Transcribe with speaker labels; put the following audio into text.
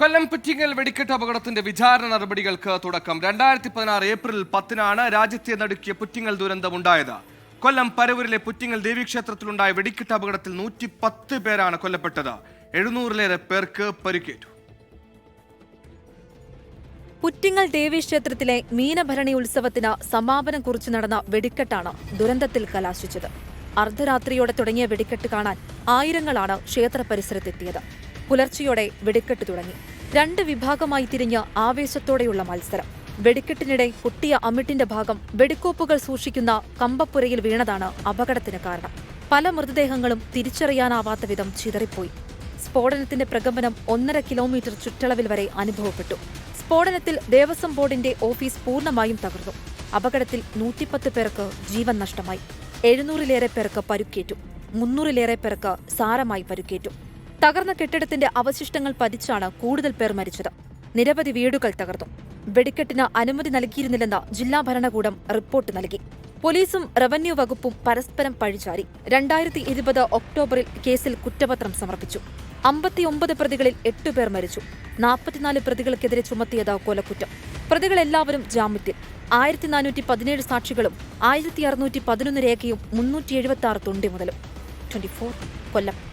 Speaker 1: കൊല്ലം പുറ്റിങ്ങൽ വെടിക്കെട്ട് അപകടത്തിന്റെ വിചാരണ നടപടികൾക്ക് തുടക്കം. രണ്ടായിരത്തി പതിനാറ് ഏപ്രിൽ പത്തിനാണ് രാജ്യത്തെ നടുക്കിയ പുറ്റിങ്ങൽ ദുരന്തമുണ്ടായത്. കൊല്ലം പരവൂരിലെ പുറ്റിങ്ങൽ ദേവീക്ഷേത്രത്തിലുണ്ടായ വെടിക്കെട്ട് അപകടത്തിൽ നൂറ്റി പത്ത് പേരാണ് കൊല്ലപ്പെട്ടത്. എഴുന്നൂറിലേറെ പേർക്ക് പരിക്കേറ്റു.
Speaker 2: പുറ്റിങ്ങൽ ദേവീക്ഷേത്രത്തിലെ മീനഭരണി ഉത്സവത്തിന് സമാപനം കുറിച്ച് നടന്ന വെടിക്കെട്ടാണ് ദുരന്തത്തിൽ കലാശിച്ചത്. അർദ്ധരാത്രിയോടെ തുടങ്ങിയ വെടിക്കെട്ട് കാണാൻ ആയിരങ്ങളാണ് ക്ഷേത്ര പരിസരത്തെത്തിയത് പുലർച്ചെയോടെ വെടിക്കെട്ട് തുടങ്ങി. രണ്ട് വിഭാഗമായി തിരിഞ്ഞ് ആവേശത്തോടെയുള്ള മത്സരം. വെടിക്കെട്ടിനിടെ കുട്ടിയ അമിട്ടിന്റെ ഭാഗം വെടിക്കോപ്പുകൾ സൂക്ഷിക്കുന്ന കമ്പപ്പുരയിൽ വീണതാണ് അപകടത്തിന് കാരണം. പല മൃതദേഹങ്ങളും തിരിച്ചറിയാനാവാത്ത വിധം ചിതറിപ്പോയി. സ്ഫോടനത്തിന്റെ പ്രകമ്പനം ഒന്നര കിലോമീറ്റർ ചുറ്റളവിൽ വരെ അനുഭവപ്പെട്ടു. സ്ഫോടനത്തിൽ ദേവസ്വം ബോർഡിന്റെ ഓഫീസ് പൂർണമായും തകർന്നു. അപകടത്തിൽ നൂറ്റിപ്പത്ത് പേർക്ക് ജീവൻ നഷ്ടമായി. എഴുന്നൂറിലേറെ പേർക്ക് പരുക്കേറ്റു. മുന്നൂറിലേറെ പേർക്ക് സാരമായി പരുക്കേറ്റു. തകർന്ന കെട്ടിടത്തിന്റെ അവശിഷ്ടങ്ങൾ പതിച്ചാണ് കൂടുതൽ പേർ മരിച്ചത്. നിരവധി വീടുകൾ തകർന്നു വെടിക്കെട്ടിന് അനുമതി നൽകിയിരുന്നില്ലെന്ന് ജില്ലാ ഭരണകൂടം റിപ്പോർട്ട് നൽകി. പോലീസും റവന്യൂ വകുപ്പും പരസ്പരം പഴിചാരി. രണ്ടായിരത്തി ഇരുപത് ഒക്ടോബറിൽ കേസിൽ കുറ്റപത്രം സമർപ്പിച്ചു. അമ്പത്തിയൊമ്പത് പ്രതികളിൽ എട്ടുപേർ മരിച്ചു. നാൽപ്പത്തിനാല് പ്രതികൾക്കെതിരെ ചുമത്തിയത് കൊലക്കുറ്റം. പ്രതികളെല്ലാവരും ജാമ്യത്തിൽ. ആയിരത്തി നാനൂറ്റി പതിനേഴ് സാക്ഷികളും ആയിരത്തി അറുന്നൂറ്റി പതിനൊന്ന് രേഖയും മുന്നൂറ്റി എഴുപത്തി ആറ് തൊണ്ടി മുതലും. ട്വന്റി ഫോർ കൊല്ലം.